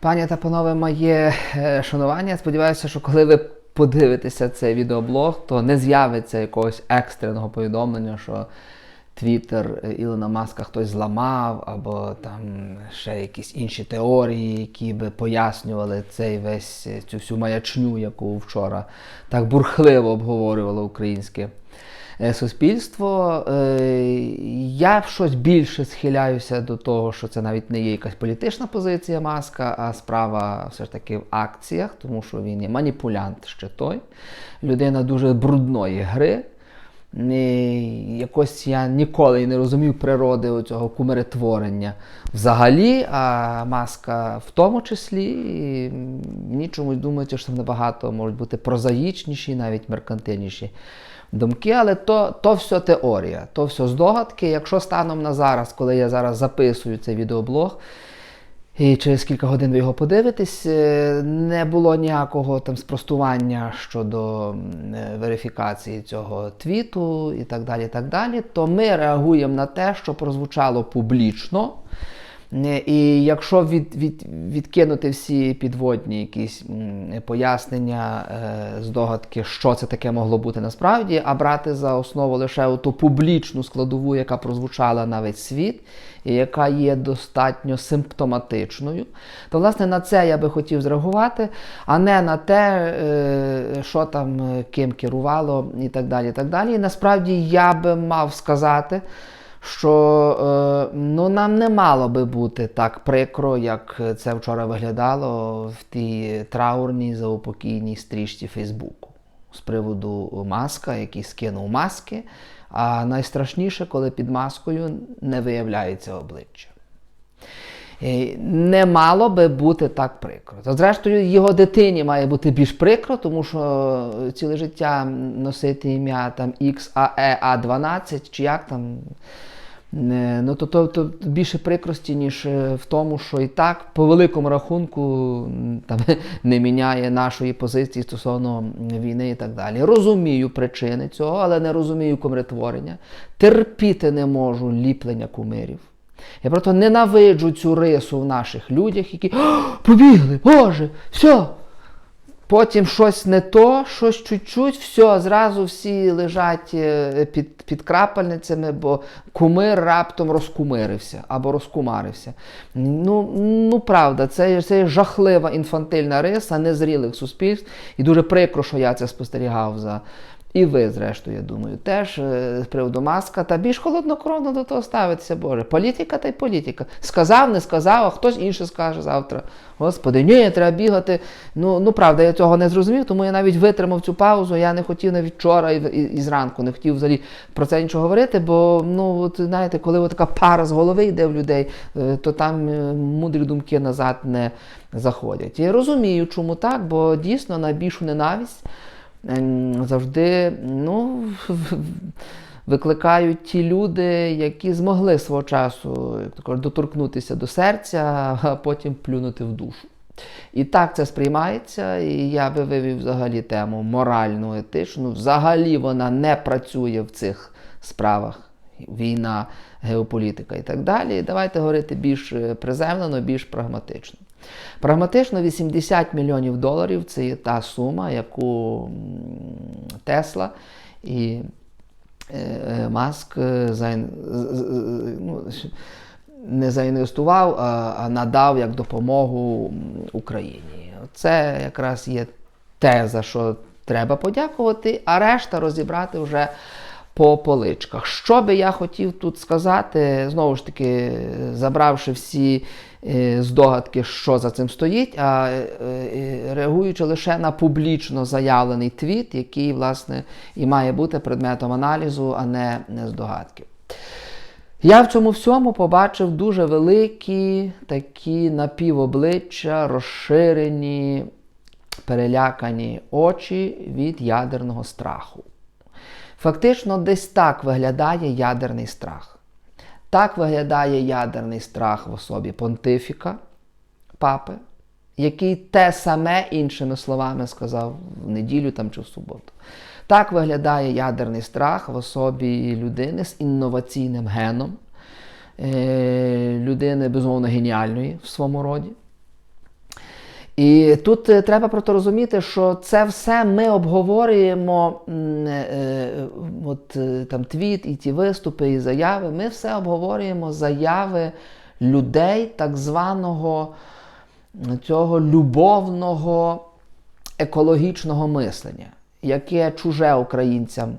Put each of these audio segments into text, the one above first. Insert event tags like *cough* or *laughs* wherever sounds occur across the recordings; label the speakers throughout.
Speaker 1: Пані та панове, моє е, шанування. Сподіваюся, що коли ви подивитеся цей відеоблог, то не з'явиться якогось екстреного повідомлення, що Твіттер Ілона Маска хтось зламав, або там ще якісь інші теорії, які би пояснювали цей весь е, цю всю маячню, яку вчора так бурхливо обговорювало українське суспільство. Е, Я щось більше схиляюся до того, що це навіть не є якась політична позиція маска, а справа все ж таки в акціях, тому що він є маніпулянт ще той, людина дуже брудної гри. Ні, якось я ніколи не розумів природи цього кумиротворення взагалі, а маска в тому числі. І мені чомусь думається, що там набагато можуть бути прозаїчніші, навіть меркантильніші думки, але то, то все теорія, то все здогадки. Якщо станом на зараз, коли я зараз записую цей відеоблог, і через кілька годин ви його подивитесь, е, не було ніякого там спростування щодо е, верифікації цього твіту і так далі. і так далі, То ми реагуємо на те, що прозвучало публічно. І якщо від, від, відкинути всі підводні якісь пояснення, е, здогадки, що це таке могло бути насправді, а брати за основу лише ту публічну складову, яка прозвучала на весь світ, і яка є достатньо симптоматичною, то власне на це я би хотів зреагувати, а не на те, е, що там е, ким керувало і так далі. І так далі. І насправді я би мав сказати що е, ну, нам не мало би бути так прикро, як це вчора виглядало в тій траурній заупокійній стрічці Фейсбуку з приводу маска, який скинув маски. А найстрашніше, коли під маскою не виявляється обличчя. Не мало би бути так прикро. Та зрештою, його дитині має бути більш прикро, тому що ціле життя носити ім'я там XAE A12 чи як там. Ну, то, то, то більше прикрості, ніж е, в тому, що і так по великому рахунку там, *laughs* не міняє нашої позиції стосовно війни і так далі. Розумію причини цього, але не розумію кумиротворення. Терпіти не можу ліплення кумирів. Я просто ненавиджу цю рису в наших людях, які побігли, Боже, все. Потім щось не то, щось чуть-чуть, все, зразу всі лежать е, під, під крапельницями, бо кумир раптом розкумирився або розкумарився. Ну, ну правда, це, це жахлива інфантильна риса незрілих суспільств. І дуже прикро, що я це спостерігав за. І ви, зрештою, я думаю, теж е, з приводу маска, та більш холоднокровно до того ставитися, Боже. Політика та й політика. Сказав, не сказав, а хтось інше скаже завтра. Господи, ні, треба бігати. Ну, ну правда, я цього не зрозумів, тому я навіть витримав цю паузу. Я не хотів навіть вчора і, і, і зранку, не хотів взагалі про це нічого говорити, бо ну, от, знаєте, коли от така пара з голови йде в людей, е, то там е, мудрі думки назад не заходять. Я розумію, чому так, бо дійсно найбільшу ненависть завжди ну, викликають ті люди, які змогли свого часу кажуть, доторкнутися до серця, а потім плюнути в душу. І так це сприймається, і я би вивів взагалі тему моральну, етичну. Взагалі вона не працює в цих справах. Війна, геополітика і так далі. Давайте говорити більш приземлено, більш прагматично. Прагматично 80 мільйонів доларів це є та сума, яку Тесла і е, Маск е, з- з- ну, не заінвестував, а, надав як допомогу Україні. Це якраз є те, за що треба подякувати, а решта розібрати вже по поличках. Що би я хотів тут сказати, знову ж таки, забравши всі е, здогадки, що за цим стоїть, а е, е, реагуючи лише на публічно заявлений твіт, який, власне, і має бути предметом аналізу, а не, здогадки. Я в цьому всьому побачив дуже великі такі напівобличчя, розширені, перелякані очі від ядерного страху. Фактично, десь так виглядає ядерний страх. Так виглядає ядерний страх в особі понтифіка, папи, який те саме, іншими словами, сказав в неділю там чи в суботу. Так виглядає ядерний страх в особі людини з інноваційним геном, е, людини, безумовно, геніальної в своєму роді. І тут е, треба просто розуміти, що це все ми обговорюємо, е, от е, там твіт, і ті виступи, і заяви. Ми все обговорюємо заяви людей так званого цього любовного екологічного мислення, яке чуже українцям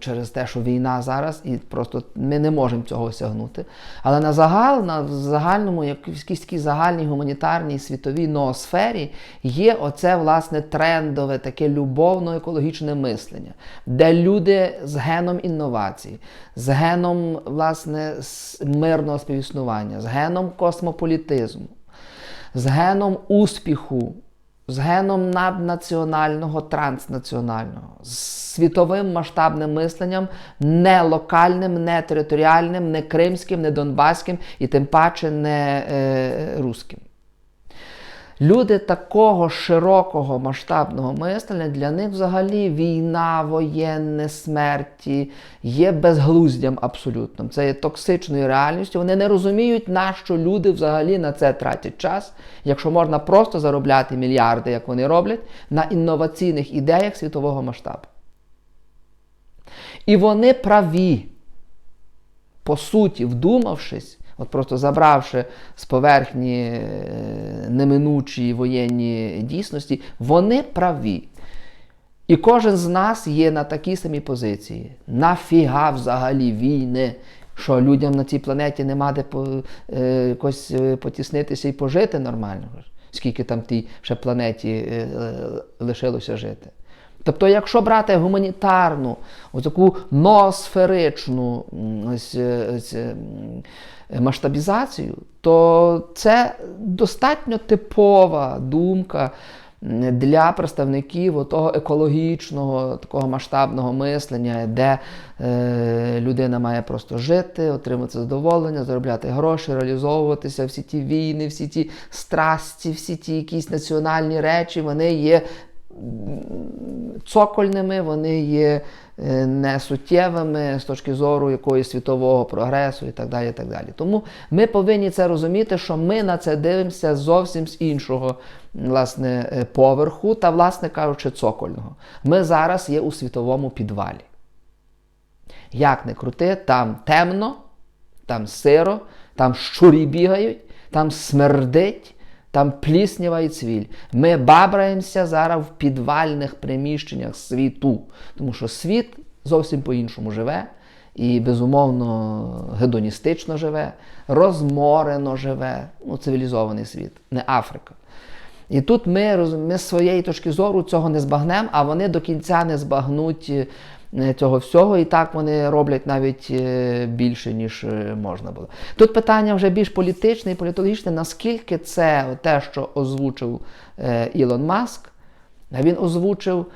Speaker 1: через те, що війна зараз, і просто ми не можемо цього осягнути. Але на загал, на загальному, якійсь такій загальній гуманітарній світовій ноосфері є оце власне трендове, таке любовно-екологічне мислення, де люди з геном інновацій, з геном власне мирного співіснування, з геном космополітизму, з геном успіху, з геном наднаціонального, транснаціонального, з світовим масштабним мисленням, не локальним, не територіальним, не кримським, не донбаським і тим паче не е, руським. Люди такого широкого масштабного мислення для них взагалі війна, воєнне смерті є безглуздям абсолютним. Це є токсичною реальністю. Вони не розуміють, на що люди взагалі на це тратять час, якщо можна просто заробляти мільярди, як вони роблять, на інноваційних ідеях світового масштабу. І вони праві по суті, вдумавшись, от просто забравши з поверхні е, неминучі воєнні дійсності, вони праві. І кожен з нас є на такій самій позиції. Нафіга взагалі війни, що людям на цій планеті нема де по, е, якось е, потіснитися і пожити нормально. Скільки там тій ще планеті е, е, лишилося жити. Тобто, якщо брати гуманітарну, таку ноосферичну ось, е, ось, е, масштабізацію, то це достатньо типова думка для представників того екологічного, такого масштабного мислення, де е, людина має просто жити, отримати задоволення, заробляти гроші, реалізовуватися, всі ті війни, всі ті страсті, всі ті якісь національні речі, вони є цокольними, вони є е, несуттєвими з точки зору якогось світового прогресу і так далі. І так далі. Тому ми повинні це розуміти, що ми на це дивимося зовсім з іншого власне, е, поверху та, власне кажучи, цокольного. Ми зараз є у світовому підвалі. Як не крути, там темно, там сиро, там щурі бігають, там смердить, там пліснява і цвіль. Ми бабраємося зараз в підвальних приміщеннях світу, тому що світ зовсім по-іншому живе і, безумовно, гедоністично живе, розморено живе, ну, цивілізований світ, не Африка. І тут ми, ми з своєї точки зору цього не збагнемо, а вони до кінця не збагнуть е, цього всього, і так вони роблять навіть е, більше, ніж е, можна було. Тут питання вже більш політичне і політологічне, наскільки це те, що озвучив е, Ілон Маск, він озвучив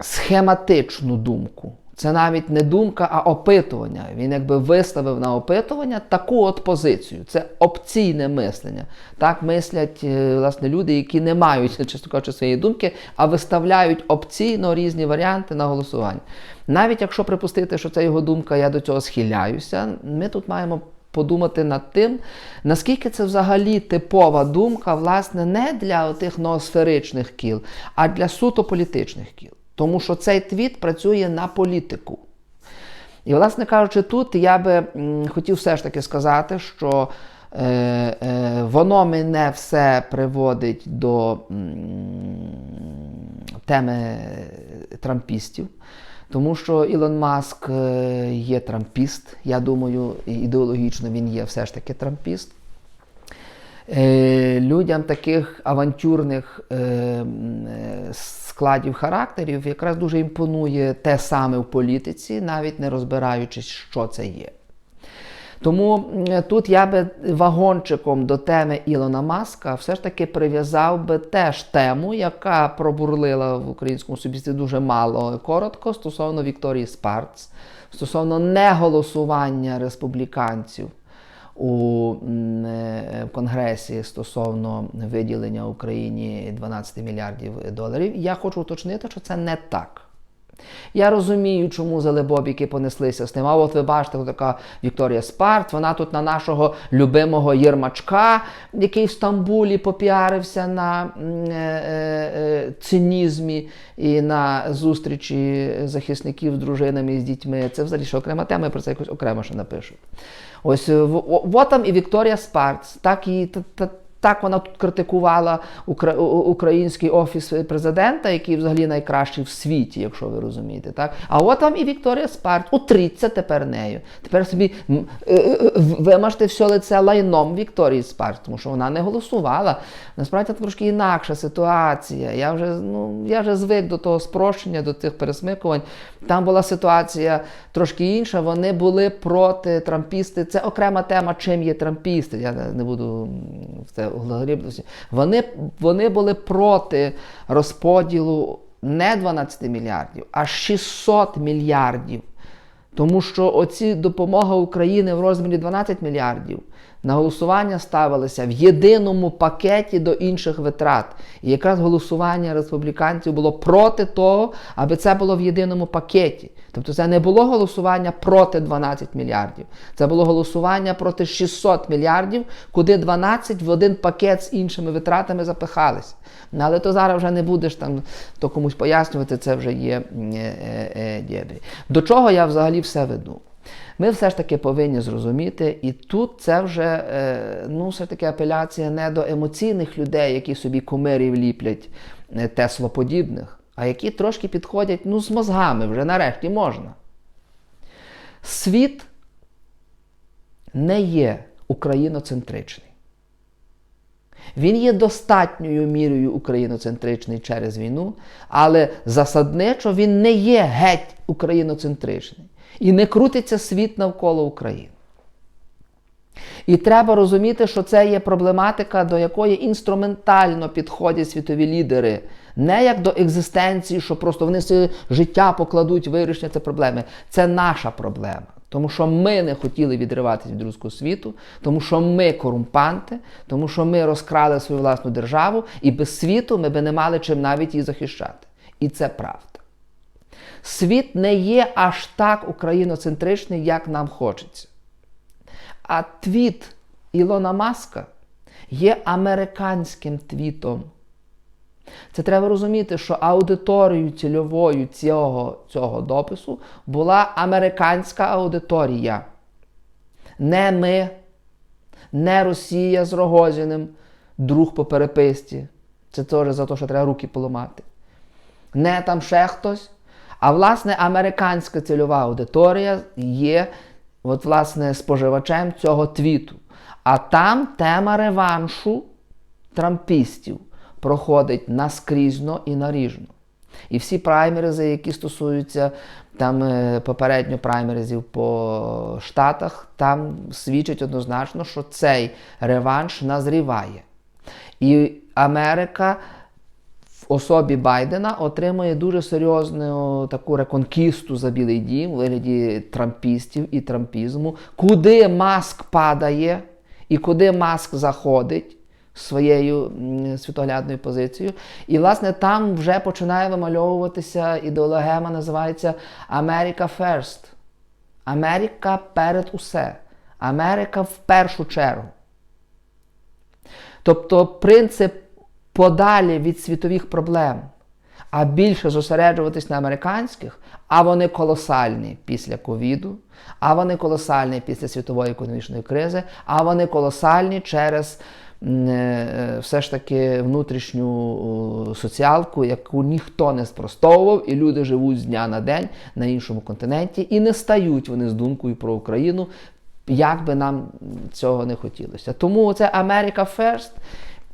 Speaker 1: схематичну думку. Це навіть не думка, а опитування. Він якби виставив на опитування таку от позицію. Це опційне мислення. Так мислять е, власне люди, які не мають, *laughs* чесно кажучи, своєї думки, а виставляють опційно різні варіанти на голосування. Навіть якщо припустити, що це його думка, я до цього схиляюся, ми тут маємо подумати над тим, наскільки це взагалі типова думка, власне, не для тих ноосферичних кіл, а для суто політичних кіл. Тому що цей твіт працює на політику. І, власне кажучи, тут я би хотів все ж таки сказати, що е, е, воно мене все приводить до теми трампістів. Тому що Ілон Маск е, є трампіст. Я думаю, ідеологічно він є все ж таки трампіст. Е, людям таких авантюрних е, е, складів характерів якраз дуже імпонує те саме в політиці, навіть не розбираючись, що це є. Тому тут я би вагончиком до теми Ілона Маска все ж таки прив'язав би теж тему, яка пробурлила в українському суспільстві дуже мало коротко стосовно Вікторії Спарц, стосовно неголосування республіканців у е, Конгресі стосовно виділення Україні 12 мільярдів доларів. Я хочу уточнити, що це не так. Я розумію, чому залебобіки понеслися з ним. А от ви бачите, така Вікторія Спарт, вона тут на нашого любимого Єрмачка, який в Стамбулі попіарився на е, е, цинізмі і на зустрічі захисників з дружинами і з дітьми. Це взагалі ще окрема тема, я про це якось окремо ще напишу. Ось е, о- от там і Вікторія Спарц, так і та, та, так вона тут критикувала український офіс президента, який взагалі найкращий в світі, якщо ви розумієте. Так? А от там і Вікторія Спарт. Утріться тепер нею. Тепер собі е, е, в- вимажте все лице лайном Вікторії Спарт, тому що вона не голосувала. Насправді це трошки інакша ситуація. Я вже, ну, я вже звик до того спрощення, до тих пересмикувань. Там була ситуація трошки інша. Вони були проти трампісти. Це окрема тема, чим є трампісти. Я не буду в це Вони, вони були проти розподілу не 12 мільярдів, а 600 мільярдів. Тому що оці допомога України в розмірі 12 мільярдів на голосування ставилися в єдиному пакеті до інших витрат. І якраз голосування республіканців було проти того, аби це було в єдиному пакеті. Тобто це не було голосування проти 12 мільярдів. Це було голосування проти 600 мільярдів, куди 12 в один пакет з іншими витратами запихалися. Ну, Але то зараз вже не будеш там то комусь пояснювати, це вже є е, е, е, дєбрі. До чого я взагалі все веду? Ми все ж таки повинні зрозуміти, і тут це вже е, ну, все ж таки апеляція не до емоційних людей, які собі кумирів ліплять е, теслоподібних, а які трошки підходять ну, з мозгами вже нарешті можна. Світ не є україноцентричний. Він є достатньою мірою україноцентричний через війну, але засадничо він не є геть україноцентричний. І не крутиться світ навколо України. І треба розуміти, що це є проблематика, до якої інструментально підходять світові лідери. Не як до екзистенції, що просто вони своє життя покладуть, вирішення це проблеми. Це наша проблема. Тому що ми не хотіли відриватися від руського світу, тому що ми корумпанти, тому що ми розкрали свою власну державу, і без світу ми би не мали чим навіть її захищати. І це правда. Світ не є аж так україноцентричний, як нам хочеться. А твіт Ілона Маска є американським твітом. Це треба розуміти, що аудиторією цільовою цього, цього допису була американська аудиторія. Не ми, не Росія з Рогозіним, друг по переписці. Це теж за те, що треба руки поламати. Не там ще хтось. А власне американська цільова аудиторія є от, власне, споживачем цього твіту. А там тема реваншу трампістів проходить наскрізно і наріжно. І всі праймеризи, які стосуються там е, попередньо праймеризів по Штатах, там свідчать однозначно, що цей реванш назріває. І Америка особі Байдена отримує дуже серйозну таку реконкісту за Білий Дім у вигляді трампістів і трампізму, куди маск падає і куди маск заходить своєю світоглядною позицією. І, власне, там вже починає вимальовуватися ідеологема, називається America First. Америка перед усе. Америка в першу чергу. Тобто принцип подалі від світових проблем, а більше зосереджуватись на американських, а вони колосальні після ковіду, а вони колосальні після світової економічної кризи, а вони колосальні через е, все ж таки внутрішню соціалку, яку ніхто не спростовував, і люди живуть з дня на день на іншому континенті, і не стають вони з думкою про Україну, як би нам цього не хотілося. Тому це Америка First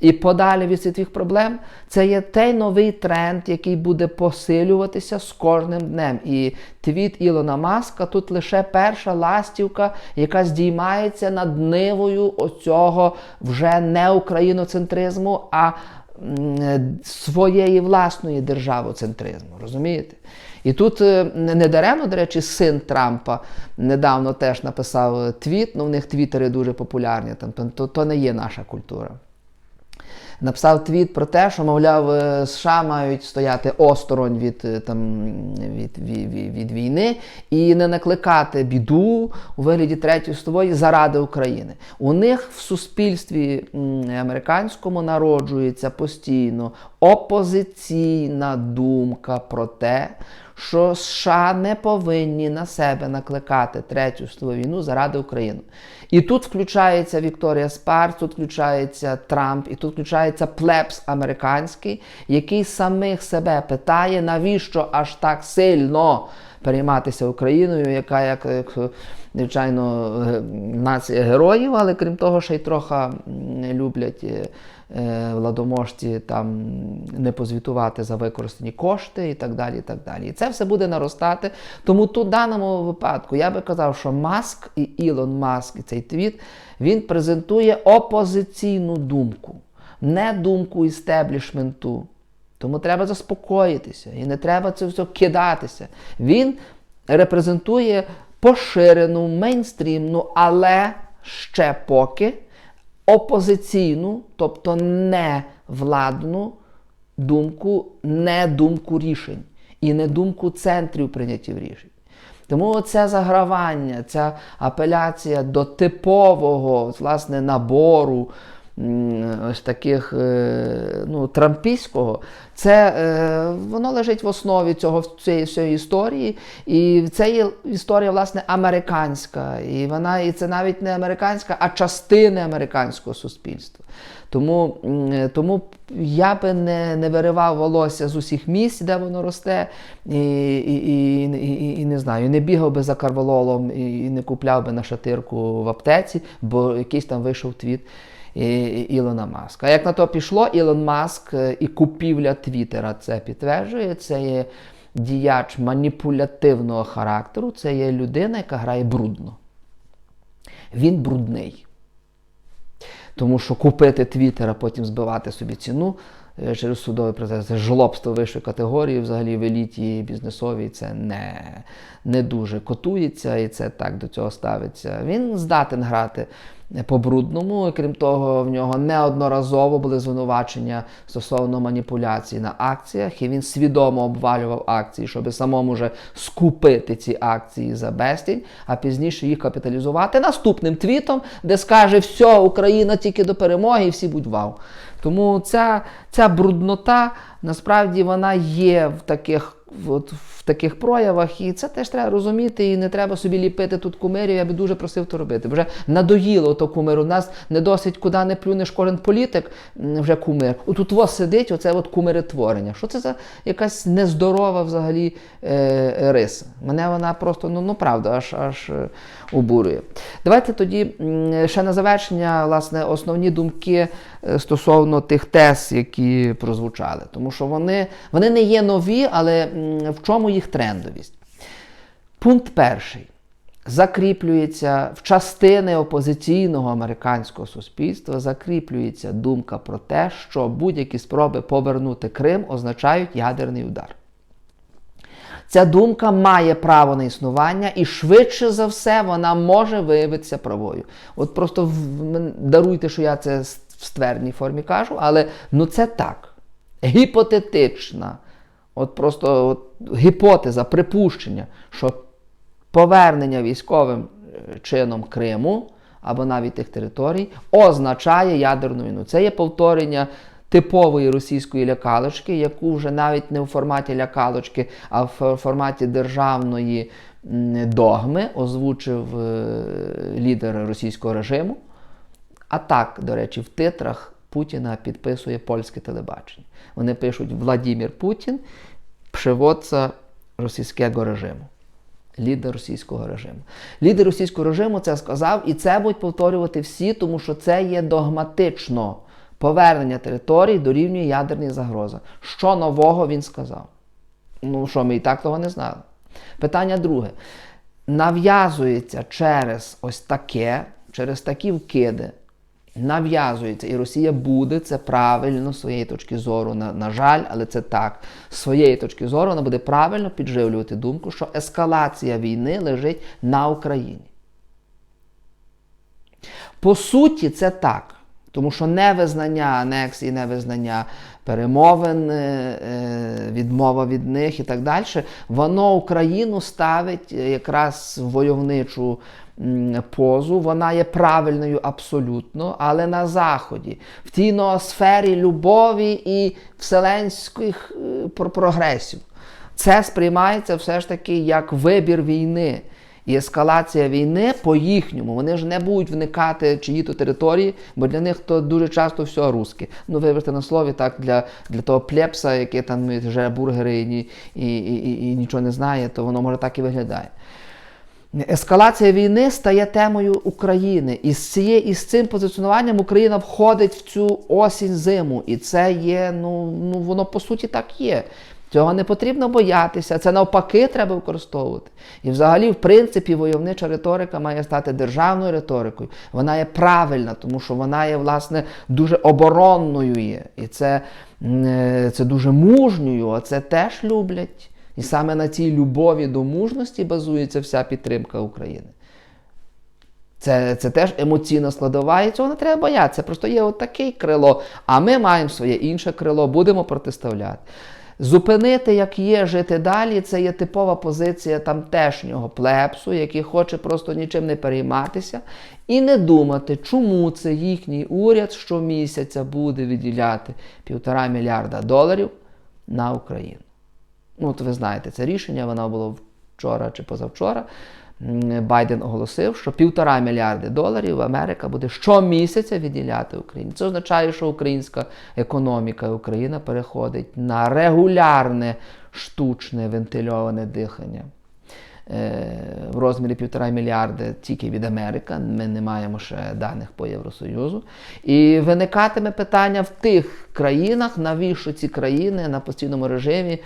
Speaker 1: і подалі від світових проблем це є той новий тренд, який буде посилюватися з кожним днем. І твіт Ілона Маска тут лише перша ластівка, яка здіймається над нивою оцього вже не україноцентризму, а своєї власної державоцентризму. Розумієте? І тут е, не даремно, до речі, син Трампа недавно теж написав твіт, ну в них твіттери дуже популярні, там, то, то не є наша культура. Написав твіт про те, що, мовляв, е, США мають стояти осторонь від, е, там, від, від, від, від війни і не накликати біду у вигляді третьої світової заради України. У них в суспільстві американському народжується постійно опозиційна думка про те, що США не повинні на себе накликати третю світову війну заради України. І тут включається Вікторія Спар, тут включається Трамп, і тут включається плебс американський, який самих себе питає, навіщо аж так сильно перейматися Україною, яка, як, як звичайно, е, нація героїв, але крім того, ще й трохи люблять. е, е, Владоможці там не позвітувати за використані кошти і так далі. І так далі. І це все буде наростати. Тому тут в даному випадку я би казав, що Маск і Ілон Маск, і цей твіт, він презентує опозиційну думку, не думку істеблішменту. Тому треба заспокоїтися і не треба це все кидатися. Він репрезентує поширену, мейнстрімну, але ще поки опозиційну, тобто не владну думку, не думку рішень і не думку центрів прийняттів рішень. Тому це загравання, ця апеляція до типового власне, набору ось таких е, ну, трампійського, це е, воно лежить в основі цього цієї всієї історії. І це є історія, власне, американська. І вона і це навіть не американська, а частини американського суспільства. Тому, тому я би не, не виривав волосся з усіх місць, де воно росте, і, і, і, і, і не знаю, не бігав би за карвалолом і, і не купляв би на шатирку в аптеці, бо якийсь там вийшов твіт. Ілона Маска. А як на то пішло, Ілон Маск е, і купівля Твіттера це підтверджує. Це є діяч маніпулятивного характеру, це є людина, яка грає брудно. Він брудний. Тому що купити Твіттера, потім збивати собі ціну через судовий процес, це жлобство вищої категорії, взагалі в еліті бізнесовій це не, не дуже котується і це так до цього ставиться. Він здатен грати по-брудному, крім того, в нього неодноразово були звинувачення стосовно маніпуляцій на акціях, і він свідомо обвалював акції, щоб самому вже скупити ці акції за безцінь, а пізніше їх капіталізувати наступним твітом, де скаже, все, Україна тільки до перемоги, і всі будь вау. Тому ця, ця бруднота насправді вона є в таких. От таких проявах, і це теж треба розуміти, і не треба собі ліпити тут кумирів. Я би дуже просив то робити. Вже надоїло то кумир. У нас не досить, куди не плюнеш кожен політик, вже кумир. Отут во сидить, оце от кумиритворення. Що це за якась нездорова взагалі е, риса? Мене вона просто, ну, ну правда, аж аж е, обурює. Давайте тоді ще на завершення, власне, основні думки е, стосовно тих тез, які прозвучали. Тому що вони, вони не є нові, але в чому їх трендовість? Пункт перший. Закріплюється в частини опозиційного американського суспільства, закріплюється думка про те, що будь-які спроби повернути Крим означають ядерний удар. Ця думка має право на існування, і швидше за все вона може виявитися правою. От просто даруйте, що я це в ствердній формі кажу, але ну це так. Гіпотетична, от просто от, гіпотеза, припущення, що повернення військовим е, чином Криму або навіть тих територій означає ядерну війну. Це є повторення типової російської лякалочки, яку вже навіть не в форматі лякалочки, а в форматі державної догми озвучив е, лідер російського режиму. А так, до речі, в титрах Путіна підписує польське телебачення. Вони пишуть Владимир Путін, przywódca російського режиму. Лідер російського режиму. Лідер російського режиму це сказав, і це будуть повторювати всі, тому що це є догматично. Повернення територій дорівнює ядерній загроза. Що нового він сказав? Ну що, ми і так того не знали. Питання друге. Нав'язується через ось таке, через такі вкиди, нав'язується, і Росія буде це правильно з своєї точки зору. На, на жаль, але це так. З своєї точки зору вона буде правильно підживлювати думку, що ескалація війни лежить на Україні. По суті, це так. Тому що невизнання анексії, невизнання перемовин, е, е, відмова від них і так далі, воно Україну ставить е, якраз в войовничу позу. Вона є правильною абсолютно, але на Заході, в тій ноосфері любові і вселенських прогресів. Це сприймається все ж таки як вибір війни. І ескалація війни по їхньому. Вони ж не будуть вникати чиї то території, бо для них то дуже часто все русське. Ну, вибачте на слові, так для, для того плепса, який там вже бургери і, і, і, і, нічого не знає, то воно може так і виглядає. Ескалація війни стає темою України. І з, ціє, і з цим позиціонуванням Україна входить в цю осінь-зиму. І це є, ну, ну воно по суті так є. Цього не потрібно боятися, це навпаки треба використовувати. І взагалі, в принципі, войовнича риторика має стати державною риторикою. Вона є правильна, тому що вона є, власне, дуже оборонною є. І це, е, це дуже мужньою, а це теж люблять. І саме на цій любові до мужності базується вся підтримка України. Це, це теж емоційна складова, і цього не треба боятися. Просто є от таке крило, а ми маємо своє інше крило, будемо протиставляти. Зупинити, як є, жити далі, це є типова позиція тамтешнього плепсу, який хоче просто нічим не перейматися і не думати, чому це їхній уряд щомісяця буде виділяти півтора мільярда доларів на Україну. Ну, от ви знаєте, це рішення, воно було вчора чи позавчора. Байден оголосив, що півтора мільярди доларів Америка буде щомісяця виділяти Україні. Це означає, що українська економіка Україна переходить на регулярне штучне вентильоване дихання. Е, В розмірі півтора мільярди тільки від Америки. Ми не маємо ще даних по Євросоюзу. І виникатиме питання в тих країнах, навіщо ці країни на постійному режимі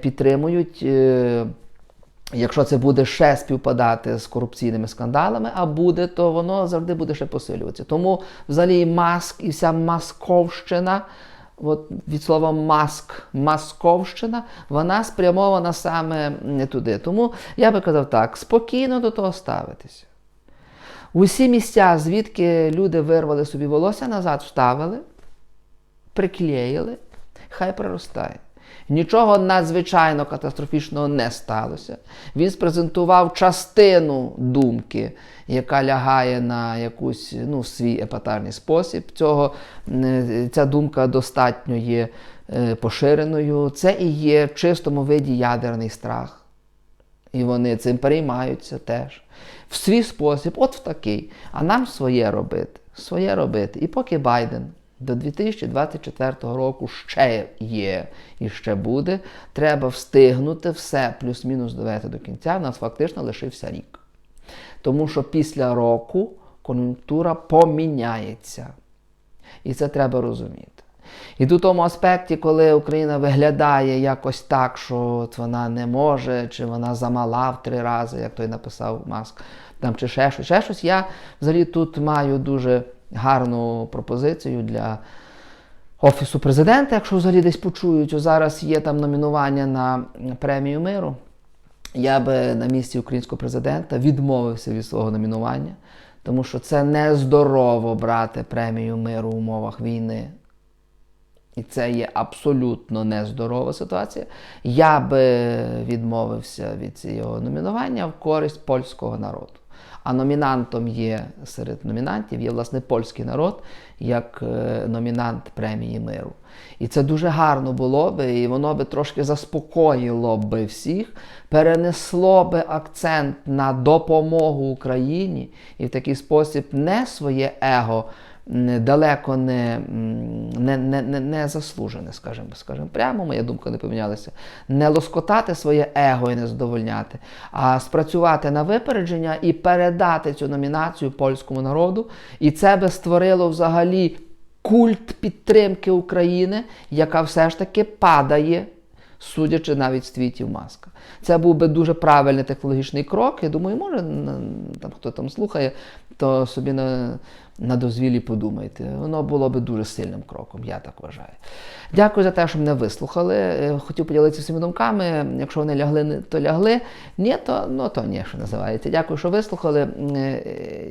Speaker 1: підтримують. Якщо це буде ще співпадати з корупційними скандалами, а буде, то воно завжди буде ще посилюватися. Тому взагалі маск і вся масковщина, от від слова маск, масковщина, вона спрямована саме не туди. Тому я би казав так, спокійно до того ставитися. Усі місця, звідки люди вирвали собі волосся назад, вставили, приклеїли, хай приростає. Нічого надзвичайно катастрофічного не сталося. Він спрезентував частину думки, яка лягає на якусь ну, свій епатарний спосіб. Цього, ця думка достатньо є е, поширеною. Це і є в чистому виді ядерний страх. І вони цим переймаються теж. В свій спосіб, от в такий. А нам своє робити. Своє робити. І поки Байден до 2024 року ще є і ще буде, треба встигнути все плюс-мінус довести до кінця. У нас фактично лишився рік. Тому що після року кон'юнктура поміняється. І це треба розуміти. І до тому аспекті, коли Україна виглядає якось так, що вона не може, чи вона замала в три рази, як той написав Маск, там, чи ще щось, ще щось, я взагалі тут маю дуже гарну пропозицію для Офісу президента, якщо взагалі десь почують, зараз є там номінування на премію миру. Я би на місці українського президента відмовився від свого номінування, тому що це нездорово брати премію миру в умовах війни. І це є абсолютно нездорова ситуація. Я би відмовився від цього номінування в користь польського народу. А номінантом є серед номінантів є власне польський народ як е, номінант премії миру. І це дуже гарно було би, і воно би трошки заспокоїло би всіх, перенесло би акцент на допомогу Україні і в такий спосіб не своє его далеко не, не, не, не, не заслужене, скажімо, скажімо прямо, моя думка не помінялася, не лоскотати своє его і не задовольняти, а спрацювати на випередження і передати цю номінацію польському народу. І це би створило взагалі культ підтримки України, яка все ж таки падає. Судячи навіть з твітів маска. Це був би дуже правильний технологічний крок. Я думаю, може, там хто там слухає, то собі на, на дозвіллі подумайте. Воно було би дуже сильним кроком, я так вважаю. Дякую за те, що мене вислухали. Е, Хотів поділитися своїми думками. Якщо вони лягли, то лягли. Ні, то ну то ні, що називається. Дякую, що вислухали. Е,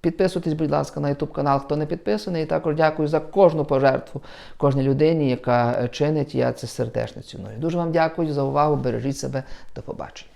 Speaker 1: Підписуйтесь, будь ласка, на YouTube канал, хто не підписаний. І також дякую за кожну пожертву кожній людині, яка чинить. Я це сердечно ціную. Дуже вам дякую за увагу. Бережіть себе. До побачення.